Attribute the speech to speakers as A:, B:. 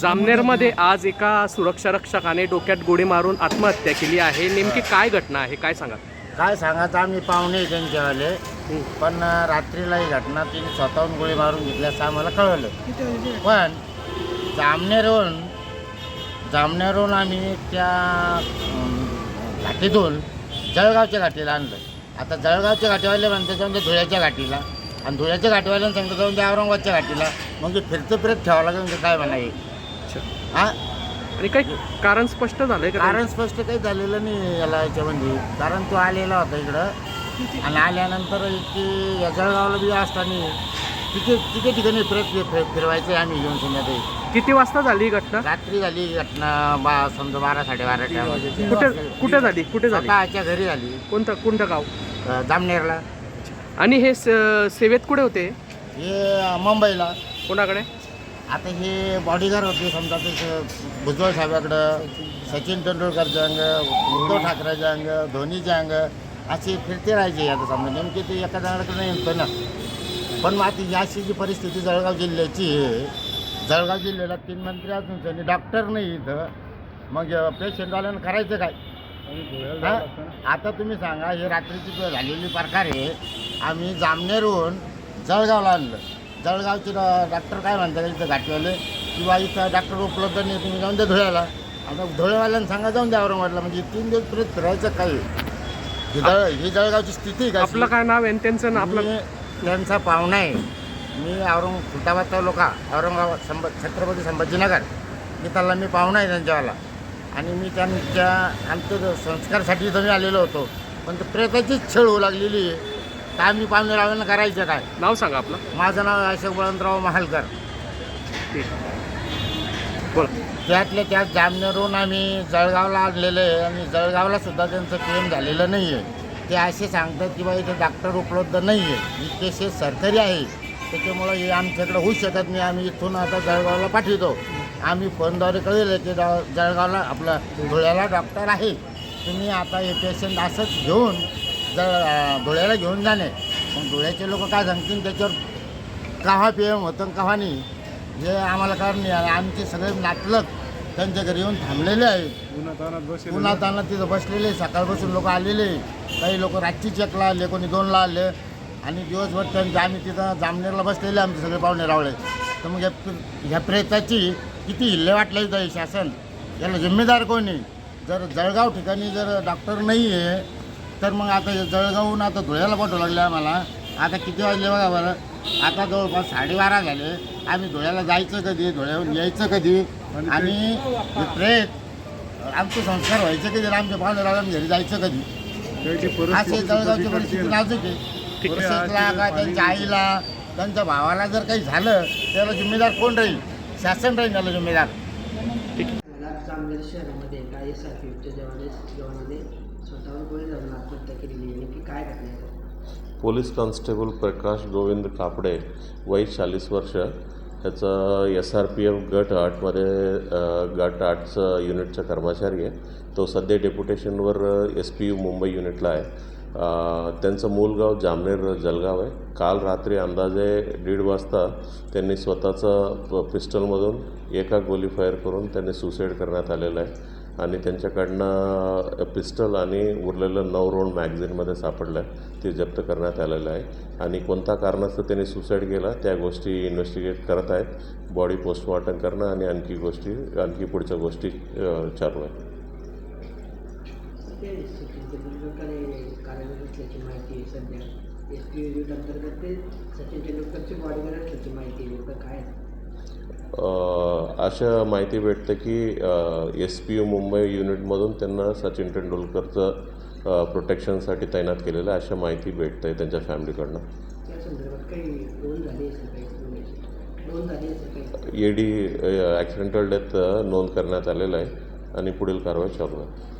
A: जामनेरमध्ये आज एका सुरक्षा रक्षकाने डोक्यात गोळी मारून आत्महत्या केली आहे. नेमकी काय घटना आहे? काय सांगा
B: काय सांगायचं? आम्ही पाहुणे त्यांच्यावाले. पण रात्रीला ही घटना तिने स्वतःहून गोळी मारून घेतली असं आम्हाला कळवलं पण जामनेरहून जामनेरहून आम्ही त्या घाटीतून जळगावच्या घाटीला आणलं. आता जळगावच्या घाटीवाले म्हणते जाऊन ते धुळ्याच्या घाटीला. आणि धुळ्याच्या घाटीवाल्यानं सांगतो जाऊन ते औरंगाबादच्या घाटीला. मग ते फिरतं फिरत ठेवावं लागेल म्हणजे काय म्हणाय हां?
A: आणि काही कारण स्पष्ट झालंय का
B: कारण स्पष्ट काही झालेलं नाही याला याच्यामध्ये. कारण तो आलेला होता इकडं. आणि आल्यानंतर की या जळगावला बी असताना तिथे तिथे ठिकाणी फिरत फिर फिरवायचं आम्ही घेऊन संध्याकाळी.
A: किती वाजता झाली ही घटना?
B: रात्री झाली ही घटना बा समजा बारा साडेबारा टायमामध्ये
A: कुठे कुठे झाली? कुठे झाली?
B: स्वतःच्या घरी झाली.
A: कोणतं कोणतं गाव?
B: अं, जामनेरला.
A: आणि हे स- सेवेत कुठे होते?
B: हे अं, मुंबईला.
A: कोणाकडे?
B: आता हे बॉडीगार्ड होते समजा ते स- भुजबळ साहेबाकडं सचिन तेंडुलकरच्या अंग उद्धव ठाकरेच्या अंग धोनीच्या अंग असे फिरते राहायचे आता समजा. नेमके ते एका जणाकडे नाही येतं ना. पण मग आता ही अशी जी परिस्थिती जळगाव जिल्ह्याची आहे जळगाव जिल्ह्याला तीन मंत्री असून त्यांनी डॉक्टर नाही इथं. मग पेशंटवाल्यानं करायचं काय? हा? आता तुम्ही सांगा हे रात्रीची झालेली प्रकार आहे. आम्ही जामनेरहून जळगावला आणलं. जळगावचे डॉक्टर काय म्हणतात इथं घाटीवाले किंवा इथं डॉक्टर उपलब्ध नाही तुम्ही जाऊन द्या धुळ्याला. आता धुळेवाल्यांना सांगा जाऊन द्या औरंगाबादला. म्हणजे तीन दिवस परत फिरायचं काय ही जळ ही जळगावची स्थिती आहे का?
A: आपलं काय नाव आहे त्यांचं नाव आपलं
B: त्यांचा पाहुणा आहे. मी औरंग खुलताबादचा लोका औरंगाबाद संभ छत्रपती संभाजीनगर. मी त्याला मी पाहुणा आहे त्यांच्यावाला. आणि मी त्यांच्या आमच्या संस्कारासाठी इथं मी आलेलो होतो. पण ते प्रेताचीच छळ होऊ लागलेली आहे. तर आम्ही पाहुणे रावल्यानं करायचं काय?
A: नाव सांगा आपलं.
B: माझं नाव आहे अशोक बळवंतराव महालकर.
A: ठीक. बोला.
B: त्यातल्या त्यात जामनेरहून आम्ही जळगावला आणलेलं आहे आणि जळगावला सुद्धा त्यांचं क्लेम झालेलं नाही आहे. ते असे सांगतात की बा इथं डॉक्टर उपलब्ध नाही आहे. ही केसेस सरकारी आहे. त्याच्यामुळं हे आमच्याकडे होऊ शकत नाही. आम्ही इथून आता जळगावला पाठवतो. आम्ही फोनद्वारे कळलं की ड- जळगावला आपलं धुळ्याला डॉक्टर आहे. तुम्ही आता हे पेशंट असंच घेऊन जळ धुळ्याला घेऊन जाणे मग धुळ्याचे लोक काय सांगतील त्याच्यावर कव्हा पी एम होतं कव्हा नाही? हे आम्हाला कारण नाही. आणि आमचे सगळे नातलग त्यांच्या घरी येऊन थांबलेले आहेत. पुन्हा ताना तिथं बसलेले सकाळपासून लोक आलेले काही लोक रातची चेकला आले कोणी दोनला आले. आणि दिवसभर त्यांचे आम्ही तिथं जामनेरला बसलेले आमचे सगळे पाहुणे रावळे. तर मग या प्र- ह्या प्रेताची किती हिल्ले वाटले जाईल शासन? याला जिम्मेदार कोणी जर जळगाव ठिकाणी जर डॉक्टर नाही आहे तर मग आता जळगावहून आता धुळ्याला पाठवू लागले आम्हाला. आता किती वाजले बघा बरं? आता जवळपास साडेबारा झाले. आम्ही धुळ्याला जायचं कधी? धुळ्याहून यायचं कधी? आणि प्रेत आमचे संस्कार व्हायचे कधी? आमच्या पाहुणे घरी जायचं कधी? असे जळगावची परिस्थिती नाजूक आहे. त्यांच्या आईला त्यांच्या भावाला जर काही झालं त्याला जिम्मेदार कोण राहील? शासन राहील त्याला जिम्मेदार
C: चांदेर शहरामध्ये एका एस आर पी एफच्या जवाने जवानाने स्वतःवर गोळी जाऊन आत्महत्या केलेली आहे. नेमकी काय घटना
D: पोलीस कॉन्स्टेबल प्रकाश गोविंद कापडे वय चाळीस वर्ष. ह्याचा एस आर पी एफ गट आठमध्ये गट आठचं युनिटचा कर्मचारी आहे. तो सध्या डेप्युटेशनवर एस पी यू मुंबई युनिटला आहे. त्यांचं मूळ गाव जामनेर जलगाव आहे. काल रात्री अंदाजे दीड वाजता त्यांनी स्वतःचं प- पिस्टलमधून एका गोली फायर करून त्यांनी सुसाईड करण्यात आलेलं आहे. आणि त्यांच्याकडनं पिस्टल आणि उरलेलं नऊ रोड मॅगझिनमध्ये सापडलं आहे. ते जप्त करण्यात आलेलं आहे. आणि कोणता कारणास्तव त्यांनी सुसाईड केला त्या गोष्टी इन्व्हेस्टिगेट करत आहेत. बॉडी पोस्टमॉर्टम करणं आणि आणखी गोष्टी आणखी पुढच्या गोष्टी चालू आहेत.
C: ते कार्यरत असल्याची माहिती सध्या. एस पी युनिट अंतर्गत ते सचिन तेंडुलकरची बॉडीगार्ड असल्याची माहिती नेमकं काय?
D: अशा माहिती भेटते की एस पी यू मुंबई युनिटमधून त्यांना सचिन तेंडुलकरचं प्रोटेक्शनसाठी तैनात केलेलं आहे अशा माहिती भेटते आहे त्यांच्या फॅमिलीकडनं. डी ॲक्सिडेंटल डेथ नोंद करण्यात आलेलं आहे आणि पुढील कारवाई चालू आहे.